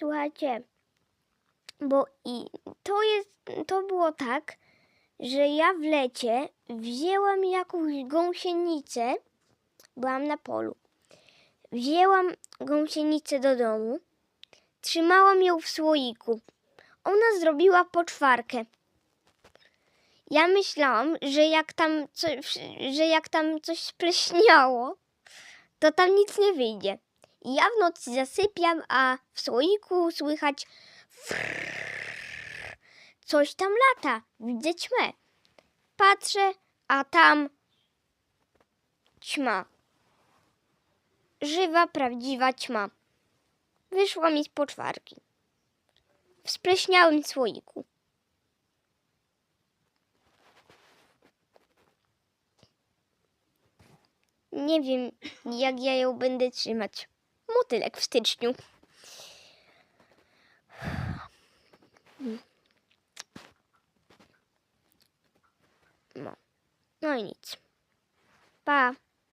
Słuchajcie, bo i to jest, to było tak, że ja w lecie wzięłam jakąś gąsienicę, byłam na polu. Wzięłam gąsienicę do domu, trzymałam ją w słoiku. Ona zrobiła poczwarkę. Ja myślałam, że jak tam że jak tam coś spleśniało, to tam nic nie wyjdzie. Ja w nocy zasypiam, a w słoiku słychać coś tam lata. Widzę ćmę. Patrzę, a tam ćma. Żywa, prawdziwa ćma. Wyszła mi z poczwarki. W spleśniałym słoiku. Nie wiem, jak ja ją będę trzymać. Motylek w styczniu. No, no i nic. Pa.